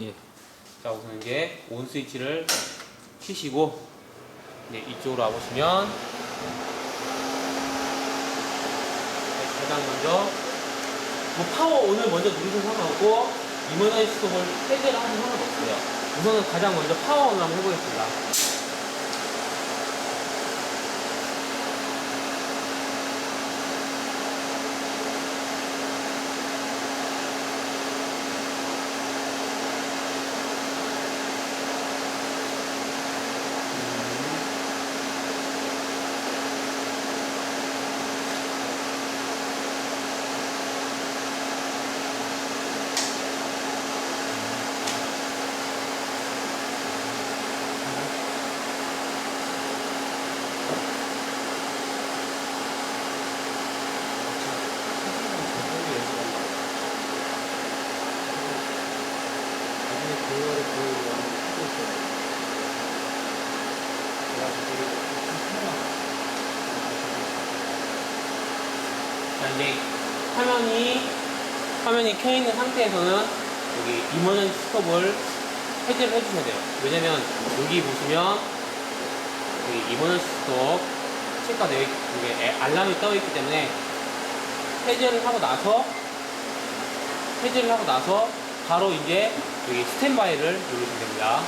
예. 자, 우선 이제 온 스위치를 키시고, 네, 이쪽으로 와보시면, 네, 가장 먼저, 뭐 파워 오늘 먼저 누르셔도 상관없고, 이머전시 스톱을 해제를 하셔도 상관없어요. 우선은 가장 먼저 파워 온을 한번 해보겠습니다. 자, 이제 화면이, 화면이 켜 있는 상태에서는 여기 이머전 스톱을 해제를 해주셔야 돼요. 왜냐면 여기 보시면 여기 이머전 스톱 체크가 되어 있, 이게 애- 알람이 떠 있기 때문에 해제를 하고 나서 해제를 하고 나서 바로 이제 여기 스탠바이를 누르시면 됩니다.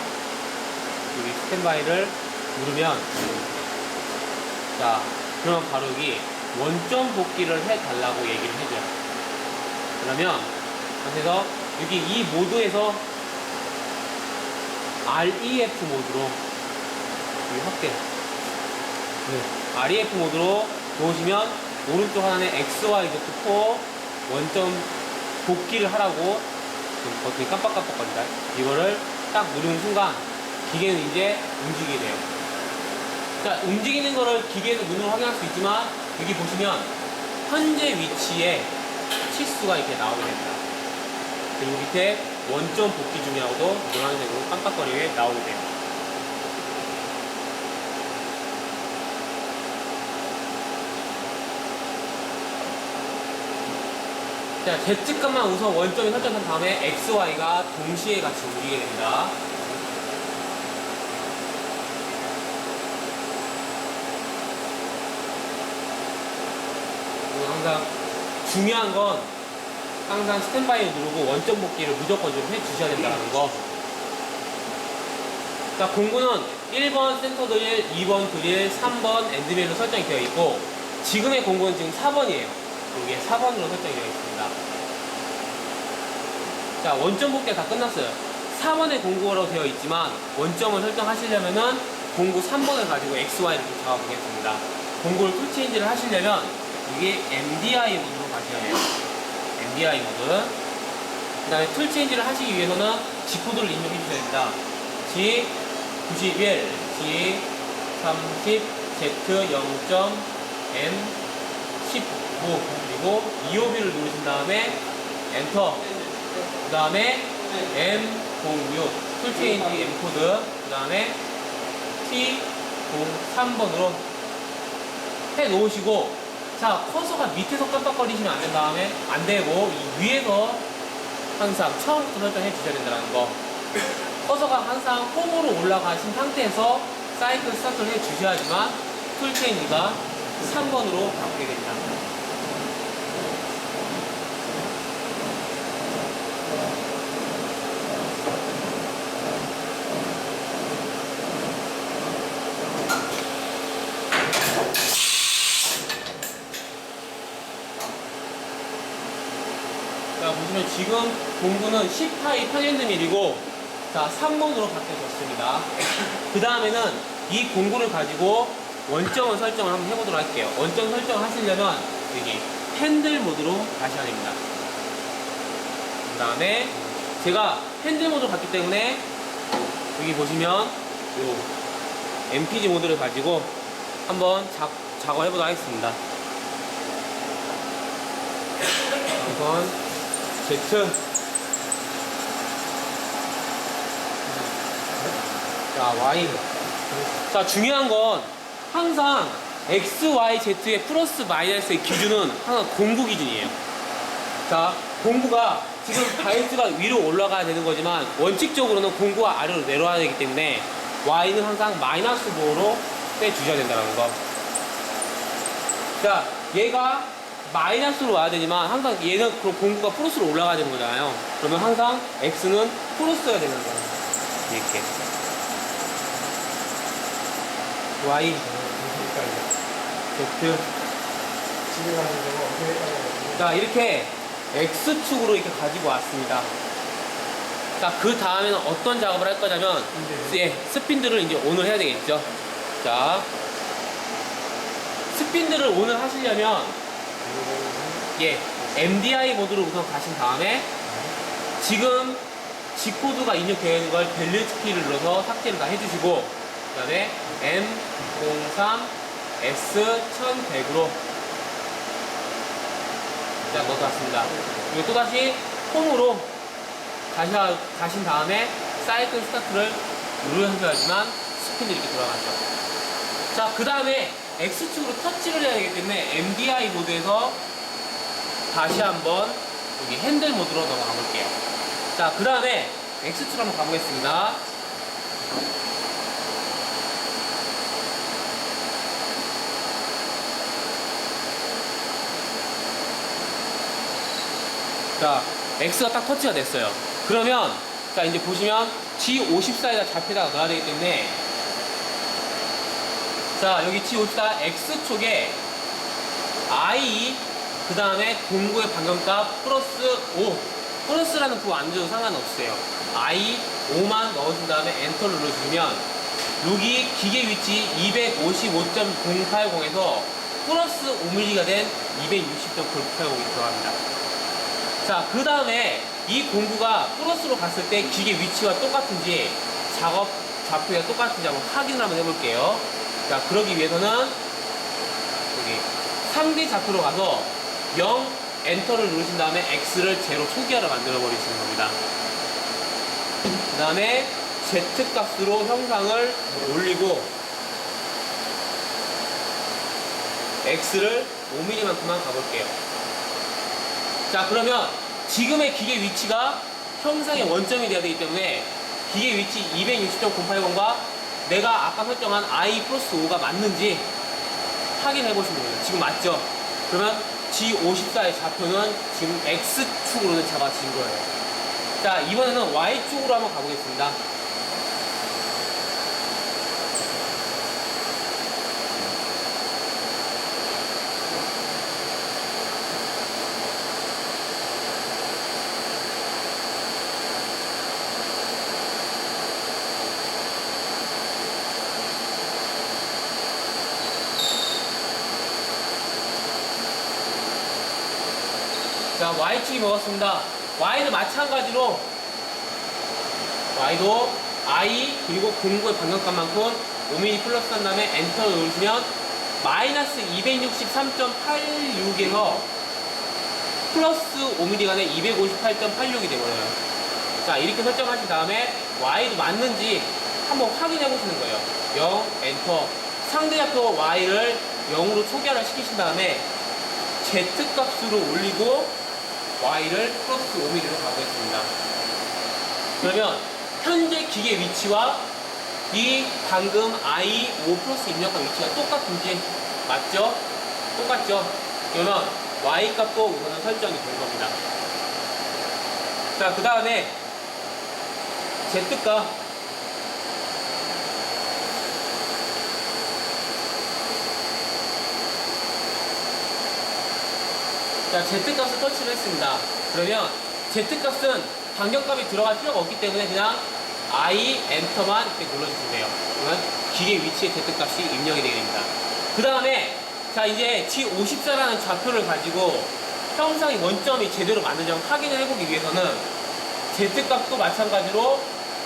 여기 스탠바이를 누르면 자 그러면 바로 여기 원점 복귀를 해달라고 얘기를 해줘요. 그러면 그래서 여기 이 모드에서 REF 모드로 확대 네. REF 모드로 놓으시면 오른쪽 하단에 XY Z4 원점 복귀를 하라고 버튼이 깜빡깜빡거린다. 이거를 딱 누르는 순간 기계는 이제 움직이게 돼요. 자, 움직이는 거를 기계에서 눈으로 확인할 수 있지만 여기 보시면 현재 위치에 치수가 이렇게 나오게 됩니다. 그리고 밑에 원점 복귀 중이라고도 노란색으로 깜빡거리게 나오게 돼요. 자, Z값만 우선 원점에 설정한 다음에 XY가 동시에 같이 움직이게 됩니다. 그리고 항상 중요한 건 항상 스탠바이 누르고 원점 복귀를 무조건 좀 해주셔야 된다는 거. 자, 공구는 1번 센터 드릴, 2번 드릴, 3번 엔드밀로 설정이 되어 있고, 지금의 공구는 지금 4번이에요. 여기에 4번으로 설정이 되어 있습니다. 자, 원점 복귀가 다 끝났어요. 4번의 공구로 되어 있지만, 원점을 설정하시려면은 공구 3번을 가지고 XY를 좀 잡아보겠습니다. 공구를 풀체인지를 하시려면, 이게 MDI 모드로 가셔야 해요. MDI 모드. 그 다음에 툴 체인지를 하시기 위해서는 G 코드를 입력해 주셔야 됩니다. G 91, G 30, Z 0. M 15 그리고 EOB를 누르신 다음에 엔터 그 다음에 M 06 툴 체인지 M 코드 그 다음에 T 03번으로 해 놓으시고 자 커서가 밑에서 깜빡거리시면 안 된 다음에 안 되고 이 위에서 항상 처음부터 설정해 주셔야 된다는 거. 커서가 항상 홈으로 올라가신 상태에서 사이클 스타트를 해 주셔야지만 툴 체인지가 3번으로 바뀌게 됩니다 자 보시면 지금 공구는 10파이 1000ml이고 자 3번으로 바뀌어졌습니다. 그 다음에는 이 공구를 가지고 원점을 설정을 한번 해보도록 할게요. 원점 설정을 하시려면 여기 핸들 모드로 가셔야 됩니다. 그 다음에 제가 핸들 모드로 갔기 때문에 여기 보시면 요 MPG 모드를 가지고 한번 작, 작업해보도록 하겠습니다. 우 선 Z 자 Y 자 중요한 건 항상 X, Y, Z의 플러스 마이너스의 기준은 항상 공구 기준이에요. 자 공구가 지금 바이스가 위로 올라가야 되는 거지만 원칙적으로는 공구가 아래로 내려와야 되기 때문에 Y는 항상 마이너스 5로 빼주셔야 된다는 거. 자, 얘가 마이너스로 와야 되지만 항상 얘는 그 공구가 플러스로 올라가야 되는 거잖아요. 그러면 항상 X는 플러스여야 되는 거예요. 이렇게. Y, Z. 자, 이렇게 X축으로 이렇게 가지고 왔습니다. 자, 그 다음에는 어떤 작업을 할 거냐면. 예, 스핀들을 이제 온을 해야 되겠죠. 자, 스핀들을 온을 하시려면, 예, MDI 모드로 우선 가신 다음에, 지금 G코드가 입력되어 있는 걸 밸류스 키를 눌러서 삭제를 다 해주시고, 그 다음에 M03 S1100으로 자, 넣어놨습니다. 그리고 또다시 홈으로 가셔, 가신 다음에 사이클 스타트를 누르셔야지만 스핀이 이렇게 돌아가죠. 자, 그 다음에 X축으로 터치를 해야 되기 때문에 MDI 모드에서 다시 한번 여기 핸들 모드로 넘어가 볼게요. 자, 그 다음에 X축 한번 가보겠습니다. 자, X가 딱 터치가 됐어요. 그러면, 자, 이제 보시면 G54에다 좌표에다가 넣어야 되기 때문에, 자, 여기 G54 X축에 I, 그 다음에 공구의 반경값 플러스 5. 플러스라는 부호 안 줘도 상관없어요. I 5만 넣으신 다음에 엔터를 눌러주시면, 여기 기계 위치 255.080에서 플러스 5mm가 된 260.080이 들어갑니다. 자, 그 다음에 이 공구가 플러스로 갔을 때 기계 위치와 똑같은지 작업 좌표가 똑같은지 한번 확인을 한번 해볼게요. 자, 그러기 위해서는 여기 상대 좌표로 가서 0 엔터를 누르신 다음에 X를 제로 초기화를 만들어 버리시는 겁니다. 그 다음에 Z 값으로 형상을 올리고 X를 5mm만큼만 가볼게요. 자 그러면 지금의 기계 위치가 형상의 원점이 되어야 되기 때문에 기계 위치 260.080과 내가 아까 설정한 i 플러스 5가 맞는지 확인해 보시면 돼요. 지금 맞죠? 그러면 G54의 좌표는 지금 X축으로는 잡아진 거예요. 자 이번에는 Y축으로 한번 가보겠습니다. 자, Y축이 먹었습니다. Y도 마찬가지로 Y도 I 그리고 공구의 반경값만큼 5mm 플러스 한 다음에 엔터를 누르시면 마이너스 263.86에서 플러스 5mm가 된 258.86이 되버려요. 자, 이렇게 설정하신 다음에 Y도 맞는지 한번 확인해 보시는 거예요. 0, 엔터. 상대 좌표 Y를 0으로 초기화를 시키신 다음에 Z 값으로 올리고 Y를 플러스 5mm로 가보겠습니다. 그러면 현재 기계 위치와 이 방금 I 5 플러스 입력한 위치가 똑같은지 맞죠? 똑같죠? 그러면 Y 값도 우선은 설정이 된 겁니다. 자, 그 다음에 Z 값 자, Z값을 터치를 했습니다. 그러면 Z값은 반경값이 들어갈 필요가 없기 때문에 그냥 I 엔터만 이렇게 눌러주시면 돼요. 그러면 기계 위치에 Z값이 입력이 되게 됩니다. 그 다음에 자 이제 G54라는 좌표를 가지고 형상의 원점이 제대로 맞는지 확인을 해보기 위해서는 Z값도 마찬가지로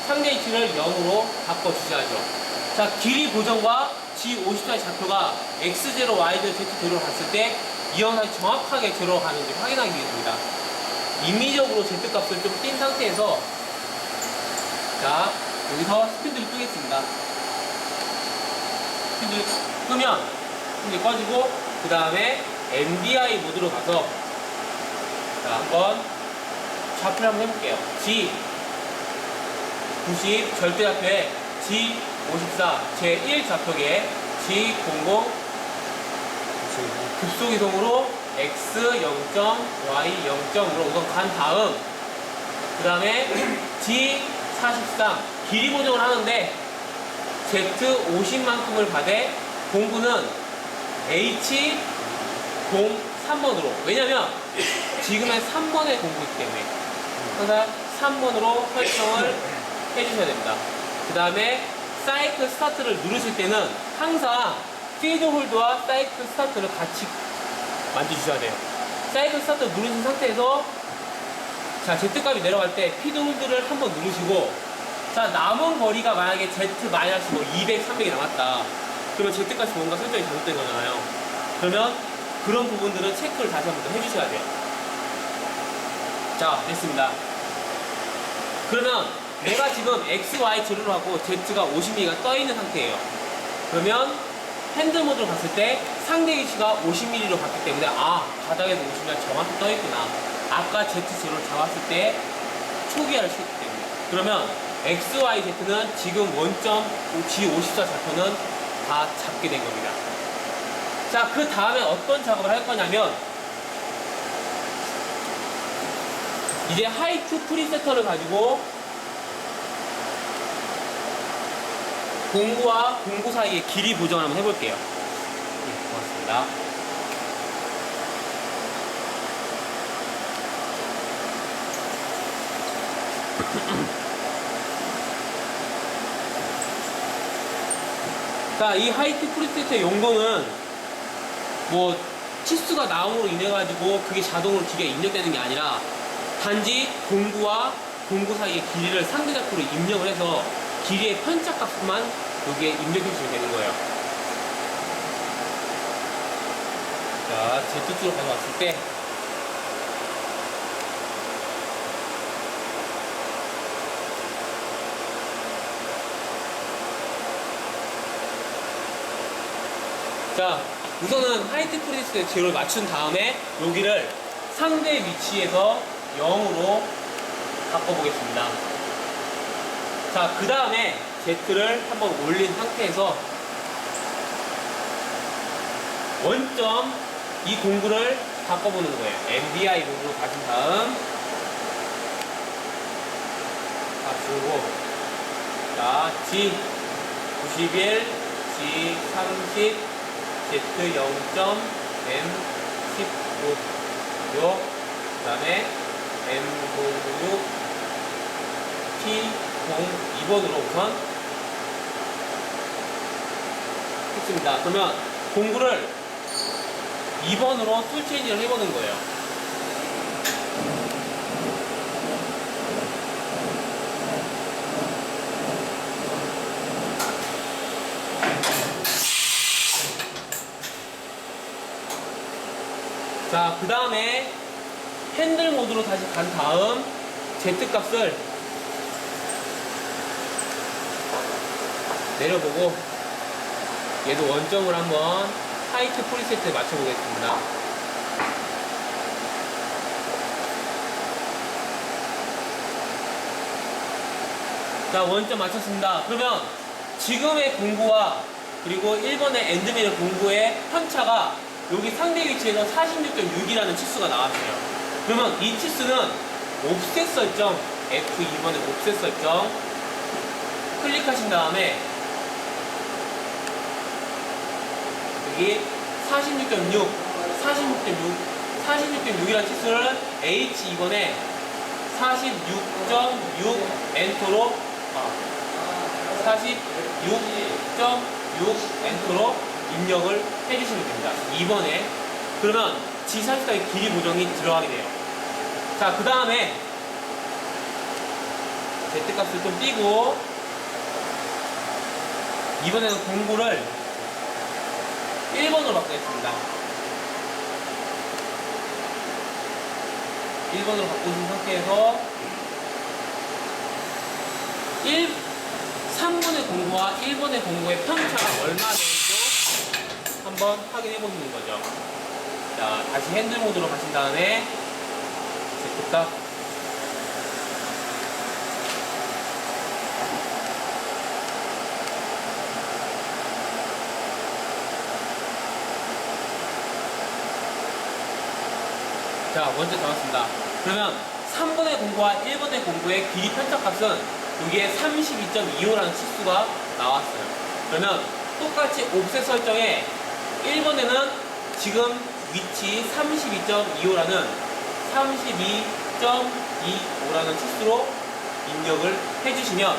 상대 위치를 0으로 바꿔주셔야죠. 자, 길이 고정과 G54의 좌표가 X0, Y0, Z0로 갔을 때 이 영상이 정확하게 들어가는지 확인하기 위해서입니다. 임의적으로 Z값을 좀 띈 상태에서 자, 여기서 스핀들을 끄겠습니다. 스핀들 끄면 스핀이 꺼지고 그 다음에 MDI 모드로 가서 자, 한번 좌표를 한번 해볼게요. G 90 절대 좌표에 G 54 제1 좌표계에 G 00 급속 이동으로 x 0점, y 0점으로 우선 간 다음 그 다음에 g 43 길이 보정을 하는데 z 50만큼을 받에 공구는 h 03번으로 왜냐면 지금의 3번의 공구이기 때문에 항상 3번으로 설정을 해주셔야 됩니다. 그 다음에 사이클 스타트를 누르실 때는 항상 피드 홀드와 사이클 스타트를 같이 만져주셔야 돼요. 사이클 스타트 누르신 상태에서 자 Z값이 내려갈 때 피드 홀드를 한번 누르시고 자 남은 거리가 만약에 Z 마이너스 뭐 200, 300이 남았다. 그러면 Z값이 뭔가 설정이 잘못된 거잖아요. 그러면 그런 부분들은 체크를 다시 한번 더 해주셔야 돼요. 자 됐습니다. 그러면 내가 지금 X, Y 제로로 하고 Z가 50mm가 떠 있는 상태예요. 그러면 핸들 모드로 봤을 때 상대 위치가 50mm로 갔기 때문에 아 바닥에서 50mm가 정확히 떠 있구나. 아까 Z 제로를 잡았을 때 초기화를 시켰기 때문에. 그러면 X, Y, Z는 지금 원점 G54 좌표는 다 잡게 된 겁니다. 자, 그 다음에 어떤 작업을 할 거냐면 이제 하이트 프리세터를 가지고 공구와 공구 사이의 길이 보정을 한번 해볼게요. 네, 고맙습니다. 자, 이 하이트 프리세터의 용도는 뭐 치수가 나옴으로 인해 가지고 그게 자동으로 기계에 입력되는 게 아니라 단지 공구와 공구 사이의 길이를 상대작표로 입력을 해서 길이의 편차 값만 여기에 입력해 주시면 되는 거예요. 자, Z쪽으로 가져왔을 때 자, 우선은 하이트 프리스 제로를 맞춘 다음에 여기를 상대 위치에서 0으로 바꿔보겠습니다. 자, 그 다음에 Z를 한번 올린 상태에서 원점 이 공구를 바꿔보는 거예요. MDI 모드로 가신 다음. 다 주고. 자, G 91, G 30, Z 0점, M 15, 요, 그 다음에 M 06, T 02번으로 우선 했습니다. 그러면 공구를 2번으로 툴 체인지를 해보는 거예요. 자, 그 다음에 핸들 모드로 다시 간 다음 Z 값을 내려보고 얘도 원점을 한번 하이트 프리세트에 맞춰보겠습니다. 자, 원점 맞췄습니다. 그러면 지금의 공구와 그리고 1번의 엔드밀의 공구의 편차가 여기 상대 위치에서 46.6이라는 치수가 나왔어요. 그러면 이 치수는 옵셋 설정, F2번의 옵셋 설정 클릭하신 다음에 여기 46.6, 46.6, 46.6이라는 치수를 H2번에 46.6 엔터로 아, 46.6 엔터로 입력을 해주시면 됩니다. 2번에 그러면 G44의 길이 보정이 들어가게 돼요. 자, 그 다음에 Z값을 좀 띄고 이번에는 공구를 1번으로 바꾸겠습니다. 1번으로 바꾸신 상태에서 1, 3번의 공구와 1번의 공구의 편차가 얼마 되는지 한번 확인해 보시는 거죠. 자, 다시 핸들 모드로 가신 다음에 Z값 자, 먼저 잡았습니다. 그러면 3번의 공구와 1번의 공구의 길이 편차값은 여기에 32.25라는 치수가 나왔어요. 그러면 똑같이 옵셋 설정에 1번에는 지금 위치 32.25라는 32.25라는 치수로 입력을 해주시면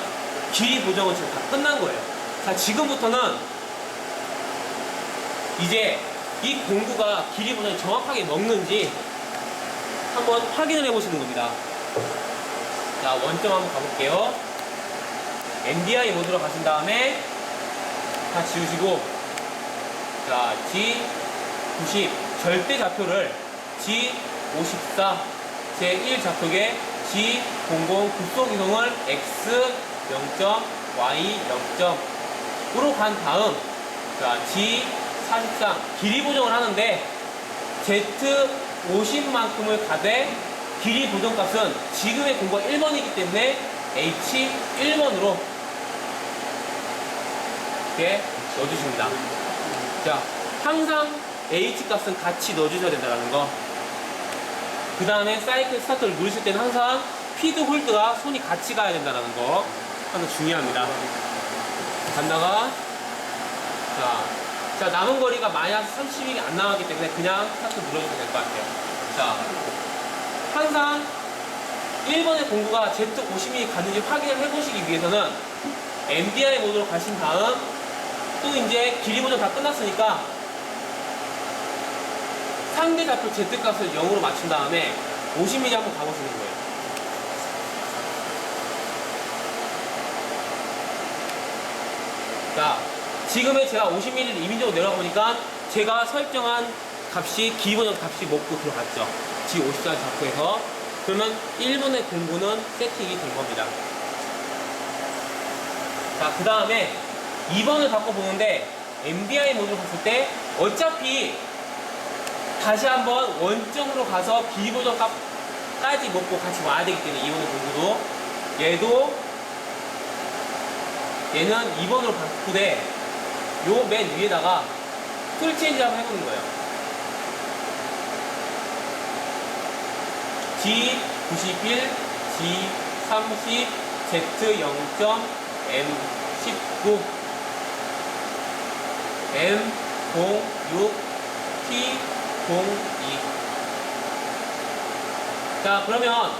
길이 보정은 지금 다 끝난 거예요. 자, 지금부터는 이제 이 공구가 길이 보정이 정확하게 먹는지 한번 확인을 해보시는 겁니다. 자, 원점 한번 가볼게요. NDI 모드로 가신 다음에 다 지우시고, 자, G90 절대 좌표를 G54 제1 좌표계 G00 급속 이동을 X 0점, Y 0점으로 간 다음, 자, G43 길이 보정을 하는데 Z50만큼을 가되 길이 보정값은 지금의 공부가 1번이기 때문에 H1번으로 이렇게 넣어주십니다. 자, 항상 H값은 같이 넣어주셔야 된다는 거. 그 다음에 사이클 스타트를 누르실 때는 항상 피드 홀드가 손이 같이 가야 된다는 거. 하나 중요합니다. 간다가, 자, 자, 남은 거리가 마이너스 30이 안 나왔기 때문에 그냥 스타트 눌러주면 될 것 같아요. 자, 항상 1번의 공구가 Z50이 갔는지 확인을 해보시기 위해서는 MDI 모드로 가신 다음 또 이제 길이 보정 다 끝났으니까 상대 좌표 Z값을 0으로 맞춘 다음에 50mm 한번 가보시는 거예요. 자, 지금의 제가 50mm를 이민적으로 내려보니까 제가 설정한 값이 기본적 값이 먹고 들어갔죠. G54 좌표에서. 그러면 1번의 공구는 세팅이 된 겁니다. 자, 그 다음에 2번을 바꿔보는데 MDI 모드로 봤을 때 어차피 다시 한번 원점으로 가서 비고정 값까지 먹고 같이 와야 되기 때문에 2번의 공구도 얘도 얘는 2번으로 바꾸되 요 맨 위에다가 풀 체인지 한번 해보는 거예요. G91, G30, Z0점, M19, M06, T02. 자, 그러면,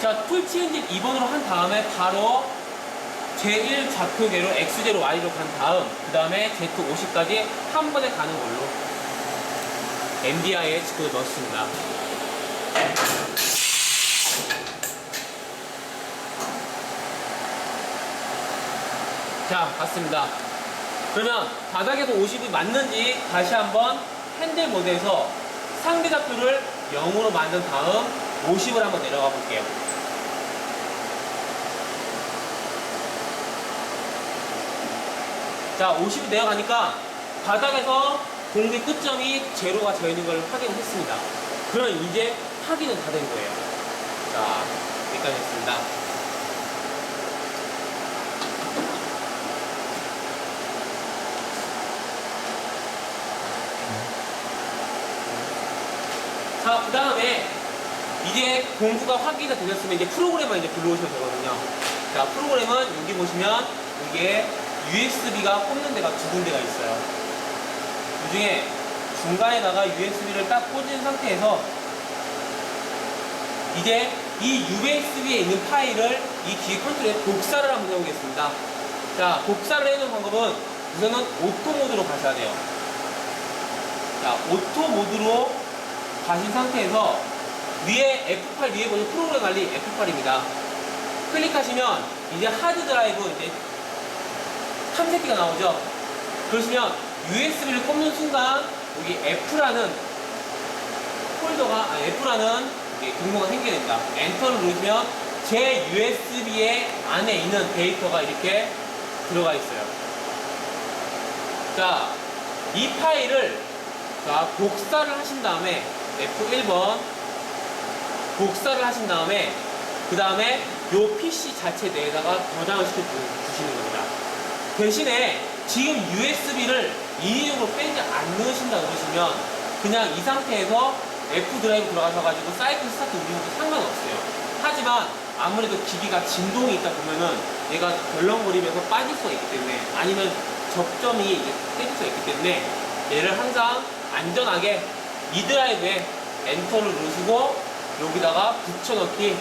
자, 풀 체인지 2번으로 한 다음에 바로 제1 좌표계로 X제로 Y로 간 다음, 그 다음에 Z50까지 한 번에 가는 걸로 MDI에 지금 넣었습니다. 자, 갔습니다. 그러면 바닥에서 50이 맞는지 다시 한번 핸들 모드에서 상대 좌표를 0으로 만든 다음 50을 한번 내려가 볼게요. 자, 50이 내려가니까 바닥에서 공기 끝점이 제로가 되어 있는 걸 확인했습니다. 그러면 이제 확인은 다 된 거예요. 자, 여기까지 했습니다. 자, 그 다음에 이제 공구가 확인이 되셨으면 이제 프로그램을 이제 불러오시면 되거든요. 자, 프로그램은 여기 보시면 이게 USB가 꽂는 데가 두 군데가 있어요. 그 중에 중간에다가 USB를 딱 꽂은 상태에서 이제 이 USB에 있는 파일을 이 기계 컨트롤에 복사를 한번 해보겠습니다. 자, 복사를 해놓은 방법은 우선은 오토 모드로 가셔야 돼요. 자, 오토 모드로 가신 상태에서 위에 F8 위에 보는 프로그램 관리 F8입니다. 클릭하시면 이제 하드 드라이브 이제 탐색기가 나오죠. 그러시면 USB를 꼽는 순간 여기 F라는 폴더가 아, F라는 경로가 생기게 됩니다. 엔터를 누르시면 제 USB의 안에 있는 데이터가 이렇게 들어가 있어요. 자, 이 파일을 자, 복사를 하신 다음에 F1번 복사를 하신 다음에 그 다음에 요 PC 자체 내에다가 저장을 시켜 주- 주시는 겁니다. 대신에 지금 USB를 인위적으로 빼지 않으신다 그러시면 그냥 이 상태에서 F 드라이브 들어가셔가지고 사이클 스타트 누르셔도 상관없어요. 하지만 아무래도 기기가 진동이 있다 보면은 얘가 덜렁거리면서 빠질 수가 있기 때문에 아니면 접점이 이제 깨질 수가 있기 때문에 얘를 항상 안전하게 이 드라이브에 엔터를 누르시고 여기다가 붙여넣기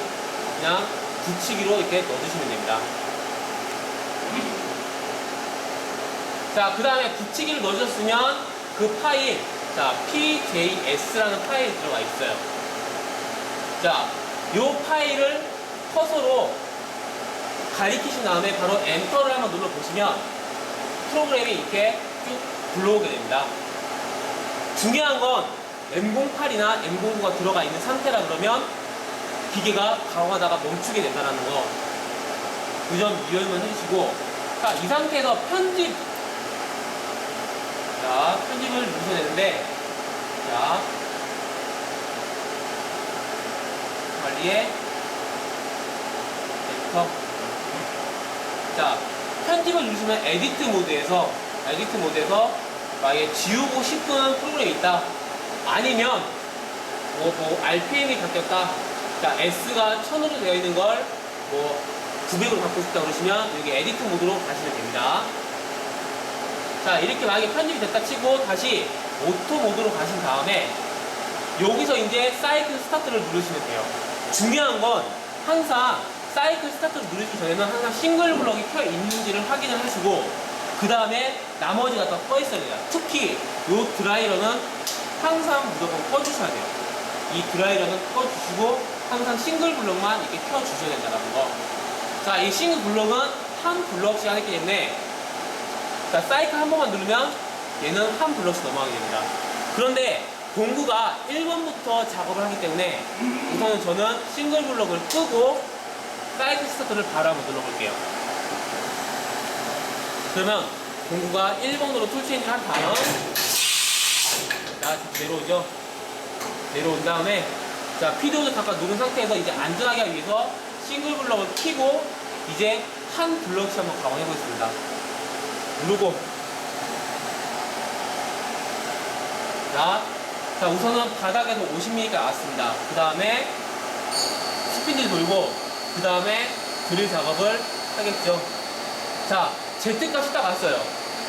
그냥 붙이기로 이렇게 넣어주시면 됩니다. 자, 그 다음에 붙이기를 넣으셨으면 그 파일, 자, PJS라는 파일이 들어가 있어요. 자, 요 파일을 커서로 가리키신 다음에 바로 엔터를 한번 눌러보시면 프로그램이 이렇게 쭉 불러오게 됩니다. 중요한 건 M08이나 M09가 들어가 있는 상태라 그러면 기계가 가공하다가 멈추게 된다는 거. 그 점 유념을 해주시고, 자, 이 상태에서 편집. 자, 편집을 누르셔야 되는데, 자, 관리에, 에디터. 자, 편집을 누르시면 에디트 모드에서, 에디트 모드에서 만약에 지우고 싶은 프로그램이 있다. 아니면, 뭐, 뭐, RPM이 바뀌었다. 자, S가 1000으로 되어 있는 걸, 뭐, 900으로 바꾸고 싶다 그러시면, 여기 에디트 모드로 가시면 됩니다. 자, 이렇게 만약에 편집이 됐다 치고, 다시 오토 모드로 가신 다음에, 여기서 이제 사이클 스타트를 누르시면 돼요. 중요한 건, 항상 사이클 스타트를 누르기 전에는 항상 싱글 블럭이 켜 있는지를 확인을 하시고, 그 다음에 나머지가 다 꺼 있어야 돼요. 특히, 이 드라이러는 항상 무조건 꺼주셔야 돼요. 이 드라이러는 꺼주시고 항상 싱글 블럭만 이렇게 켜주셔야 된다는 거. 자, 이 싱글 블럭은 한 블럭씩 하기 때문에 자, 사이클 한 번만 누르면 얘는 한 블럭씩 넘어가게 됩니다. 그런데 공구가 1번부터 작업을 하기 때문에 우선은 저는 싱글 블럭을 끄고 사이클 스타트를 바로 한번 눌러볼게요. 그러면 공구가 1번으로 툴체인지 한 다음 자, 내려오죠. 내려온 다음에 자 피드오도 잠깐 누른 상태에서 이제 안전하게 하기 위해서 싱글 블럭을 키고 이제 한 블럭씩 한번 가공해 보겠습니다. 누르고 자, 자 우선은 바닥에서 50mm가 나왔습니다. 그 다음에 스피드 돌고 그 다음에 드릴 작업을 하겠죠. 자 Z 값이 딱 왔어요.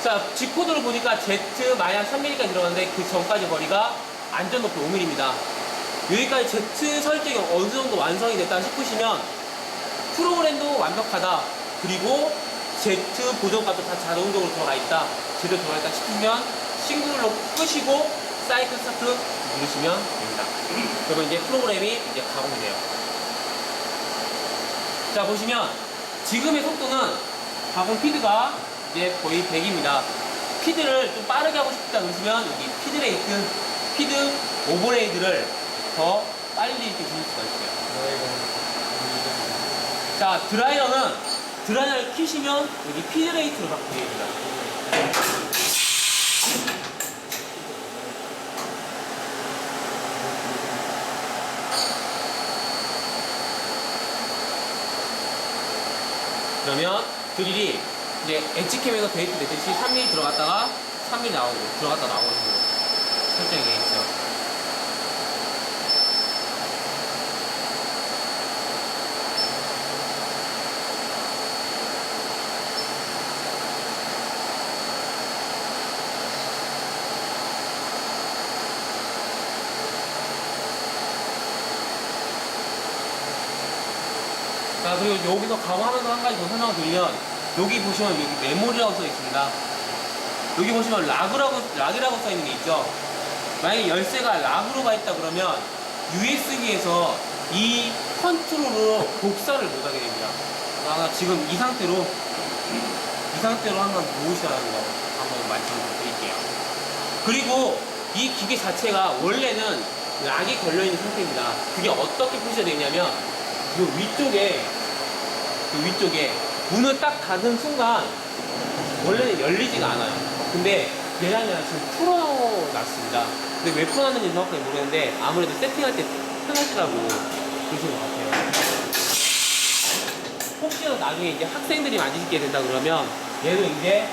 자 G 코드를 보니까 Z 마이너스 3mm까지 들어갔는데 그 전까지 거리가 안전 높이 5mm입니다. 여기까지 Z 설정이 어느 정도 완성이 됐다 싶으시면 프로그램도 완벽하다. 그리고 Z 보정값도 다 자동적으로 들어가 있다. 제대로 들어가 있다 싶으면 싱글로 끄시고 사이클 스타트 누르시면 됩니다. 그러면 이제 프로그램이 이제 가공돼요. 자 보시면 지금의 속도는 가공 피드가 이제 거의 100입니다. 피드를 좀 빠르게 하고 싶다 그러시면 여기 피드레이트, 피드 오버레이드를 더 빨리 이렇게 주실 수가 있어요. 자 드라이어는 드라이어를 키시면 여기 피드레이트로 바꾸게 됩니다. 그러면 드릴이 이제 엣지캠에서 데이트 됐듯이 3mm 들어갔다가 3mm 나오고 들어갔다 식으로 설정이 되어 있죠. 자 가공하면서 한 가지 더 설명을 드리면 여기 보시면 여기 메모리라고 써 있습니다. 여기 보시면 락이라고 락이라고 써 있는 게 있죠. 만약에 열쇠가 락으로 가 있다 그러면 USB에서 이 컨트롤로 복사를 못 하게 됩니다. 아, 지금 이 상태로 이 상태로 항상 놓으시라는 거 한번 말씀을 드릴게요. 그리고 이 기계 자체가 원래는 락이 걸려 있는 상태입니다. 그게 어떻게 표시가 되냐면 이 위쪽에 이 위쪽에 문을 딱 닫은 순간 원래는 열리지가 않아요. 근데 얘랑 지금 풀어놨습니다. 근데 왜 풀어놨는지 정확하게 모르겠는데 아무래도 세팅할 때 편하시라고 그러신 것 같아요. 혹시나 나중에 이제 학생들이 만지게 된다 그러면 얘도 이제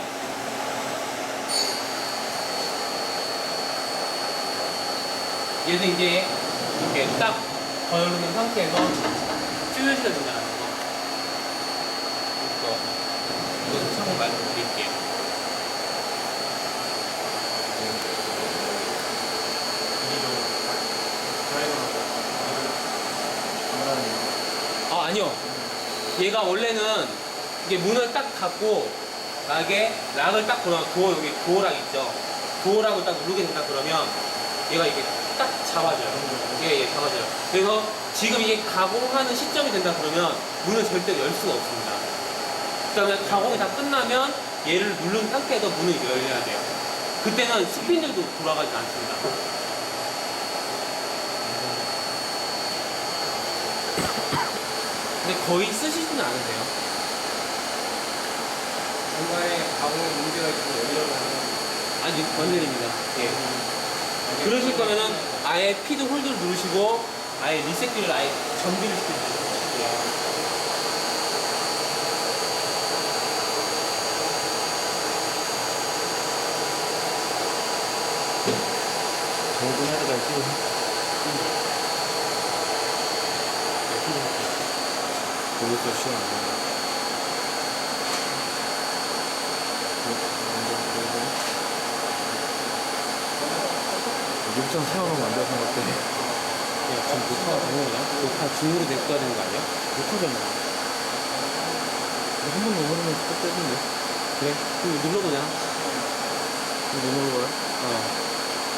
얘는 이제 이렇게 딱 걸어놓은 상태에서 찔러주셔야 된다는 거. 이거, 이거 참고 말씀드릴게요. 아, 아니요. 얘가 원래는 이게 문을 딱 닫고 락에 락을 딱 걸어 도어 여기 도어락 있죠. 도어락을 딱 누르게 된다 그러면 얘가 이게 딱 잡아줘요. 예, 예, 잡아줘요. 그래서 지금 이게 가공하는 시점이 된다 그러면 문을 절대 열 수가 없습니다. 그다음에 가공이 다 끝나면 얘를 누른 상태에서 문을 열려야 돼요. 그때는 스피늘도 돌아가지 않습니다. 근데 거의 쓰시지는 않으세요. 중간에 가공에 문제가 있으면 열려면 아니, 원전입니다. 예. 그러실 거면은 아예 피드 홀드를 누르시고 아예 리셋기를 아예 정비를 시켜주세요. 정도 헤드가 있고 거기서 시원하네 육장 세워놓으면 안 돼서 생각해 야, 지금 녹화 방어냐? 녹화 중으로 냅둬야 되는 거 아니야? 못하잖아 한 번 넘어가면 또 빼던데 그래? 그럼 눌러보자. 이거 넘어가 어.